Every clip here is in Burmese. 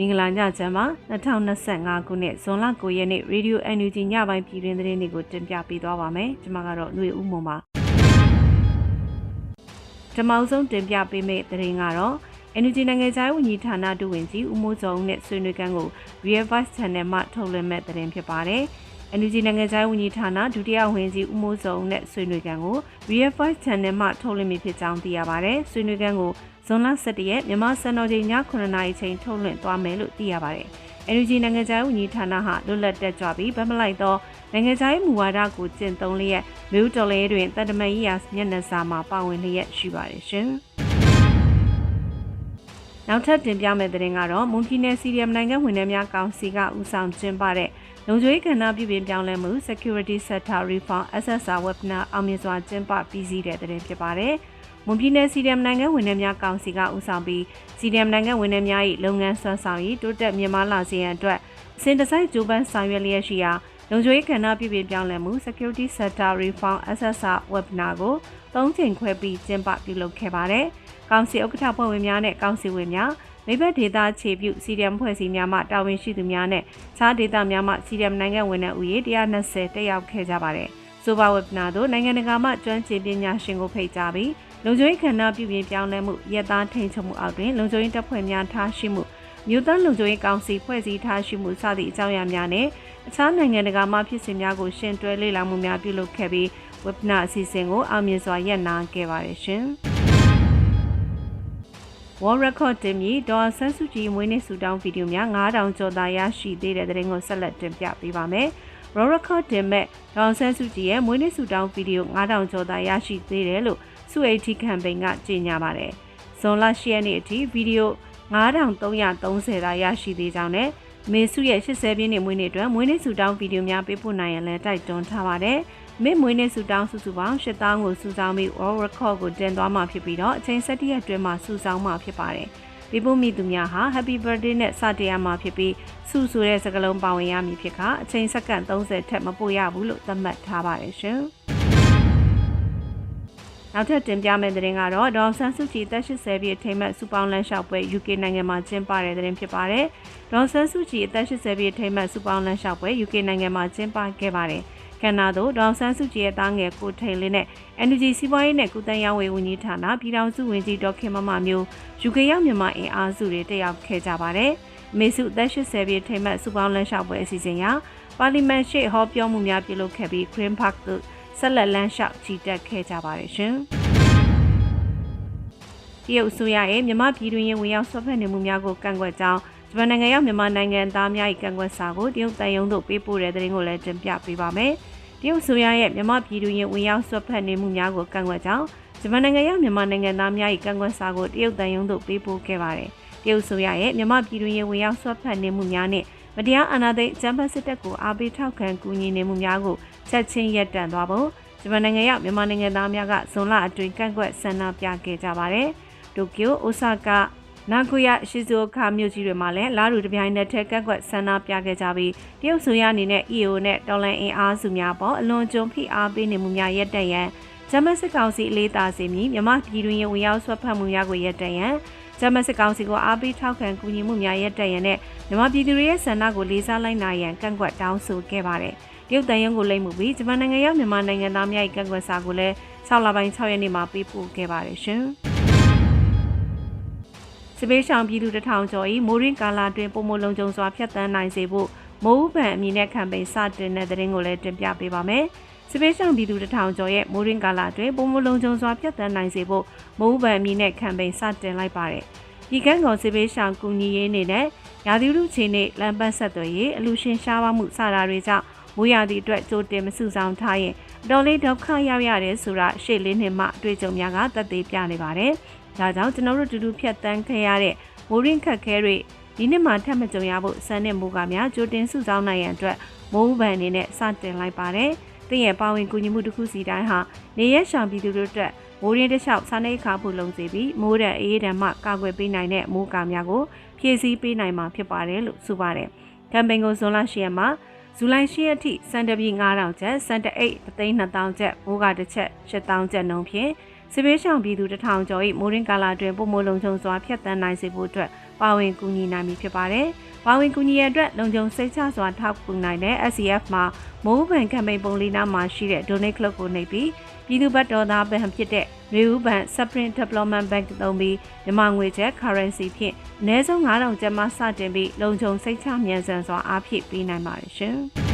မင်္ဂလာညချမ်းပါ2025ခုနှစ်ဇွန်လ9ရက်နေ့ Radio NUG ညပိုင်းပြည်တွင်သတင်းတွေကိုတင်ပြပေးသွားပါမယ်ကျွန်မကတော့ຫນွေဦးမွန်ပါဓမ္မအောင်ဆုံးတင်ပြပေးမယ့်သတင်းကတော့ NUG နိုင်ငံခြားရေးဝန်ကြီးဌာနဒုဝန်ကြီးဦးမိုးစောဦးနဲ့ဆွေးနွေးခန်းကို Real Voice Channel မှာထုတ်လွှင့်မဲ့သတင်းဖြစ်ပါတယ်။ NUG နိုင်ငံခြားရေးဝန်ကြီးဌာနဒုတိယဝန်ကြီးဦးမိုးစောဦးနဲ့ဆွေးနွေးခန်းကို Real Voice Channel မှာထုတ်လွှင့်မိဖြစ်ကြောင်းသိရပါတယ်။ဆွေးနွေးခန်းကို ဇွန်လ17ရက်မြန်မာစံတော်ချိန်ည9:00နာရီချိန်ထုတ်လွှင့်သွားမယ်လို့သိရပါတယ်။ NUG နိုင်ငံခြားရေးဝန်ကြီးဌာနဟာလွတ်လပ်တက်ကြွပြီးဗတ်မလိုက်သောနိုင်ငံခြားရေးမူဝါဒကိုကျင့်သုံးလျက်မြို့တော်လေးတွင်တန်တမန်ရေးရာမျက်နှာစာမှာပါဝင်လျက်ရှိပါတယ်ရှင်။နောက်ထပ်တင်ပြမယ့်သတင်းကတော့မွန်ပြည်နယ်စီရီယမ်နိုင်ငံဝန်ထမ်းများကောင်စီကဦးဆောင်ကျင်းပတဲ့ လုံခြုံရေးကဏ္ဍပြည်ပင်ပြောင်းလဲမှု Security Sector Reform SSR Webinar အောင်မြင်စွာကျင်းပပြီးစီးတဲ့သတင်းဖြစ်ပါတယ်။မွန်ပြည်နယ်စီရီယမ်နိုင်ငံဝန်ထမ်းများကောင်စီကဦးဆောင်ပြီးစီရီယမ်နိုင်ငံဝန်ထမ်းများ၏လုပ်ငန်းဆွမ်းဆောင်ရေးတိုးတက်မြင့်မားလာစေရန်အတွက်အစဉ်တစိုက်ကြိုးပမ်းဆောင်ရွက်လျက်ရှိရာလုံခြုံရေးကဏ္ဍပြည်ပင်ပြောင်းလဲမှု Security Sector Reform SSR Webinar ကို၃ချိန်ခွဲပြီးကျင်းပပြုလုပ်ခဲ့ပါတယ်။ကောင်စီဥက္ကဋ္ဌဖွဲ့ဝင်များနဲ့ကောင်စီဝင်များ မိဘဒေသခြေပြုစီဒီအမ်ဖွဲ့စည်းများမှတာဝန်ရှိသူများနဲ့ခြားဒေသများမှစီဒီအမ်နိုင်ငံဝန်ထမ်းဦးရေ120တက်ရောက်ခဲ့ကြပါတယ်။ဆိုပါဝက်ဘနာသို့နိုင်ငံတကာမှကျွမ်းကျင်ပညာရှင်ကိုဖိတ်ကြားပြီးလုံခြုံရေးခန္ဓာပြုပြင်ပြောင်းလဲမှုရက်သားထိန်ချုပ်မှုအောက်တွင်လုံခြုံရေးတပ်ဖွဲ့များထားရှိမှုမြို့သားလုံခြုံရေးကောင်စီဖွဲ့စည်းထားရှိမှုစသည့်အကြောင်းအရာများနဲ့အခြားနိုင်ငံတကာမှဖြစ်စဉ်များကိုရှင်တွဲလေ့လာမှုများပြုလုပ်ခဲ့ပြီးဝက်ဘနာအစီအစဉ်ကိုအောင်မြင်စွာရပ်နာခဲ့ပါတယ်ရှင်။ World Record တင်ပြီးဒေါ်ဆန်းစုကြည်မွေးနေ့ဆူတောင်းဗီဒီယိုများ9000ကျော်သာရရှိသေးတဲ့တဲ့ရင်ကိုဆက်လက်တင်ပြပေးပါမယ်။ World Record တင်မဲ့ဒေါ်ဆန်းစုကြည်ရဲ့မွေးနေ့ဆူတောင်းဗီဒီယို9000ကျော်သာရရှိသေးတယ်လို့စုအိတ်တီကမ်ပိန်းကကြေညာပါတယ်။ဇွန်လ10ရက်နေ့အထိဗီဒီယို9330သာရရှိသေးကြောင်းနဲ့မေစုရဲ့80ပြည့်နှစ်မွေးနေ့အတွက်မွေးနေ့ဆူတောင်းဗီဒီယိုများပေးပို့နိုင်ရန်လည်းတိုက်တွန်းထားပါတယ်။ မစ်မွေးနေ့ဆူတောင်းစုစုပေါင်း8000ကိုစုဆောင်းပြီး World Record ကိုတင်သွားမှာဖြစ်ပြီးတော့အချိန်7ရက်အတွင်းမှာစုဆောင်းမှာဖြစ်ပါတယ်။ဒီပုံမိသူများဟာ Happy Birthday နဲ့စတင်ရမှာဖြစ်ပြီးစုဆိုတဲ့စကားလုံးပါဝင်ရမည်ဖြစ်ကအချိန်စက္ကန့်30ထက်မပိုရဘူးလို့သတ်မှတ်ထားပါတယ်ရှင်။နောက်ထပ်တင်ပြမယ့်သတင်းကတော့ဒေါ်ဆန်းစုကြည်သက်80ပြည့်အထိမ်းအမှတ်စူပေါင်းလမ်းလျှောက်ပွဲ UK နိုင်ငံမှာကျင်းပတဲ့သတင်းဖြစ်ပါတယ်။ဒေါ်ဆန်းစုကြည်အသက်80ပြည့်အထိမ်းအမှတ်စူပေါင်းလမ်းလျှောက်ပွဲ UK နိုင်ငံမှာကျင်းပခဲ့ပါတယ်။ ကဏ္ဍသို့ဒေါအောင်ဆန်းစုကြည်ရဲ့သားငယ်ကိုထိန်လင်းနဲ့ NUG စီးပွားရေးနဲ့ကုသရေးဝန်ကြီးဌာနပြည်ထောင်စုဝန်ကြီးဒေါက်ခင်မမမျိုး UK ရောက်မြန်မာအင်အားစုတွေတက်ရောက်ခဲ့ကြပါတယ်။မေစုအသက်80ပြည့်ထိမ်းမှတ်စုပေါင်းလမ်းလျှောက်ပွဲအစီအစဉ်ရာပါလီမန်ရှိဟောပြောမှုများပြုလုပ်ခဲ့ပြီး Green Park သို့ဆက်လက်လမ်းလျှောက်ချီတက်ခဲ့ကြပါတယ်ရှင်။တရုတ်အစိုးရရဲ့မြန်မာပြည်တွင်းရေးဝင်ရောက်ဆွတ်ဖက်နေမှုများကိုကန့်ကွက်ကြောင်း ဂျပန်နိုင်ငံရောက်မြန်မာနိုင်ငံသားများ၏ကန့်ကွက်စာကိုတရုတ်တန်ယုံတို့ပေးပို့တဲ့သတင်းကိုလည်းတင်ပြပေးပါမယ်။တရုတ်ဆိုရရဲ့မြန်မာပြည်သူရင်ဝင်ရောက်ဆွတ်ဖက်နေမှုများကိုကန့်ကွက်ကြောင်းဂျပန်နိုင်ငံရောက်မြန်မာနိုင်ငံသားများ၏ကန့်ကွက်စာကိုတရုတ်တန်ယုံတို့ပေးပို့ခဲ့ပါတယ်။တရုတ်ဆိုရရဲ့မြန်မာပြည်သူရင်ဝင်ရောက်ဆွတ်ဖက်နေမှုများနဲ့မတရားအာဏာသိမ်းအကြမ်းဖက်စစ်တပ်ကိုအားပေးထောက်ခံကူညီနေမှုများကိုချက်ချင်းရပ်တန့်သွားဖို့ဂျပန်နိုင်ငံရောက်မြန်မာနိုင်ငံသားများကဇွန်လအတွင်းကန့်ကွက်ဆန္ဒပြခဲ့ကြပါတယ်။တိုကျိုအိုဆာကာ နာဂိုယာရှီဇိုခါမြို့ကြီးတွေမှာလည်းလာတူတပြိုင်နက်တည်းကန့်ကွက်ဆန္ဒပြခဲ့ကြပြီးတရုတ်ဆိုရအနေနဲ့ EO နဲ့တော်လန်အင်အားစုများပေါ်အလွန်ကြုံဖိအားပေးနေမှုများရပ်တန့်ရန်ဂျမစစ်ကောင်စီအလေးသာစေမည်မြမပြည်တွင်ရဲ့ဝင်ရောက်ဆွတ်ဖက်မှုများကိုရပ်တန့်ရန်ဂျမစစ်ကောင်စီကိုအားပေးထောက်ခံကူညီမှုများရပ်တန့်ရန်နဲ့မြမပြည်သူတွေရဲ့ဆန္ဒကိုလေးစားလိုက်နိုင်ရန်ကန့်ကွက်တောင်းဆိုခဲ့ပါတယ်တရုတ်တန်ရုံကိုလိမ့်မှုပြီးဂျပန်နိုင်ငံရောက်မြန်မာနိုင်ငံသားများ၏ကန့်ကွက်စာကိုလည်း6လပိုင်း6ရက်နေ့မှာပေးပို့ခဲ့ပါတယ်ရှင်။ စစ်ပေးဆောင်ပြည်သူတထောင်ကျော်၏မိုးရင်းကာလာတွင်ပုံမလုံးကြုံစွာဖျက်ဆီးနိုင်စေဖို့မိုးဥပံအမည်နဲ့ကမ်ပိန်းစတင်တဲ့တဲ့ရင်ကိုလည်းတင်ပြပေးပါမယ်။စစ်ပေးဆောင်ပြည်သူတထောင်ကျော်ရဲ့မိုးရင်းကာလာတွင်ပုံမလုံးကြုံစွာဖျက်ဆီးနိုင်စေဖို့မိုးဥပံအမည်နဲ့ကမ်ပိန်းစတင်လိုက်ပါတယ်။ဒီကန်းကောင်စစ်ပေးဆောင်ကူညီရေးနေနဲ့ရာသီဥတုချိန်နဲ့လမ်းပတ်ဆက်သွယ်ရေးအလူရှင်ရှားပါမှုစတာတွေကြောင့်မိုးရာသီအတွက်ကြိုတင်မစုဆောင်ထားရင်အတော်လေးဒုက္ခရောက်ရတယ်ဆိုတာရှေ့လေးနှစ်မှအတွေ့အကြုံများကသက်သေပြနေပါတယ်။ ဒါကြောင့်ကျွန်တော်တို့တူတူဖြတ်တန်းခဲ့ရတဲ့မိုးရင်းခက်ခဲတွေဒီနှစ်မှာထပ်မကြုံရဖို့စံနဲ့မိုးကများကြိုတင်စုဆောင်းနိုင်ရန်အတွက်မိုးဗန်အနေနဲ့စတင်လိုက်ပါတယ်။တင်းရဲ့ပါဝင်ကူညီမှုတစ်ခုစီတိုင်းဟာနေရရှောင်ပြည်သူတို့အတွက်မိုးရင်းတစ်လျှောက်စာနေခါဖို့လုံစေပြီးမိုးတဲ့အေးဒဏ်မှကာကွယ်ပေးနိုင်တဲ့မိုးကာများကိုဖြည့်ဆည်းပေးနိုင်မှာဖြစ်ပါတယ်လို့ဆိုပါတယ်။ကမ်ပိန်းကိုဇွန်လ10ရက်မှာဇူလိုင်10ရက်ထိစံတပြီ9000ကျပ်စံတအိတ်3000ကျပ်မိုးကတစ်ချက်7000ကျပ်နှုန်းဖြင့် စစ်ဘေးရှောင်ပြည်သူတထောင်ကျော်၏မိုးရင်းကာလာတွင်ပုံမလုံးချုံစွာဖျက်ဆီးနိုင်စေဖို့အတွက်ပါဝင်ကူညီနိုင်ပြီဖြစ်ပါတယ်။ပါဝင်ကူညီရတဲ့အတွက်လုံခြုံစိတ်ချစွာထောက်ကူနိုင်တဲ့ SCF မှာမိုးဘန်ကမ်ပိန်းပုံလေးနားမှာရှိတဲ့ Donate Club ကိုနှိပ်ပြီးပြည်သူ့ဘတ်တော်သားဘဏ်ဖြစ်တဲ့ရေဦးဘဏ် Supreme Development Bank သုံးပြီးမြန်မာငွေကျပ် currency ဖြင့်အနည်းဆုံး9000ကျပ်မှစတင်ပြီးလုံခြုံစိတ်ချမြန်ဆန်စွာအားဖြည့်ပေးနိုင်ပါတယ်ရှင်။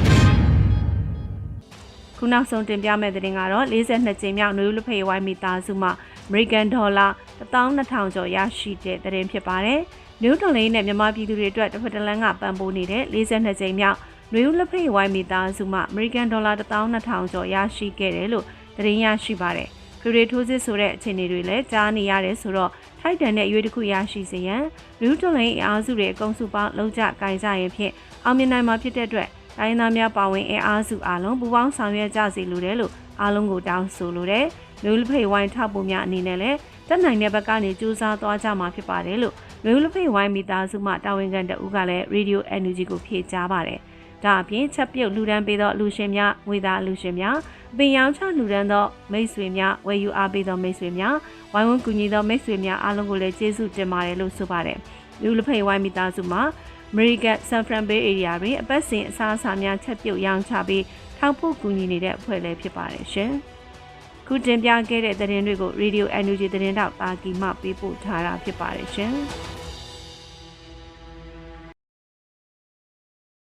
ခုနောက်ဆုံးတင်ပြမယ့်သတင်းကတော့42ကြိမ်မြောက်နယူးလဖေးဝိုင်းမိသားစုမှ American Dollar 12000ကျော်ရရှိတဲ့သတင်းဖြစ်ပါတယ်။နယူးဒေါ်လေးနဲ့မြန်မာပြည်သူတွေအတွက်တစ်ဖက်တစ်လမ်းကပံ့ပိုးနေတဲ့42ကြိမ်မြောက်နယူးလဖေးဝိုင်းမိသားစုမှ American Dollar 12000ကျော်ရရှိခဲ့တယ်လို့သတင်းရရှိပါတယ်။ခရီးထိုးစစ်ဆိုတဲ့အခြေအနေတွေလည်းကြားနေရတယ်ဆိုတော့ထိုက်တန်တဲ့ရွေးတစ်ခုရရှိစေရန်နယူးဒေါ်လေးအားစုတွေအကုန်စုပေါင်းလုံးကြကင်ကြရင်ဖြင့်အောင်မြင်နိုင်မှာဖြစ်တဲ့အတွက် တိုင်းသားများပါဝင်အင်အားစုအားလုံးပူးပေါင်းဆောင်ရွက်ကြစီလိုတယ်လို့အားလုံးကိုတောင်းဆိုလိုတယ်။လူလဖိတ်ဝိုင်းထောက်ပုံများအနေနဲ့လည်းတက်နိုင်တဲ့ဘက်ကနေစူးစမ်းသွားကြမှာဖြစ်ပါတယ်လို့လူလဖိတ်ဝိုင်းမိသားစုမှတာဝန်ခံတအူးကလည်း Radio Energy ကိုဖြေကြားပါတယ်။ဒါအပြင်ချက်ပြုတ်လူဒန်းပေးသောလူရှင်များငွေသားလူရှင်များအပင်ရောင်းချလူဒန်းသောမိတ်ဆွေများဝယ်ယူအားပေးသောမိတ်ဆွေများဝိုင်းဝန်းကူညီသောမိတ်ဆွေများအားလုံးကိုလည်းကျေးဇူးတင်ပါတယ်လို့ဆိုပါတယ်။လူလဖိတ်ဝိုင်းမိသားစုမှာ American San Fran Bay Area တွင်အပတ်စဉ်အစားအစာများချက်ပြုတ်ရောင်းချပြီးထောက်ဖို့ကူညီနေတဲ့အဖွဲ့လည်းဖြစ်ပါတယ်ရှင်။ခုတင်ပြခဲ့တဲ့သတင်းတွေကို Radio NUG သတင်းတောက်တာကီမှပေးပို့ထားတာဖြစ်ပါတယ်ရှင်။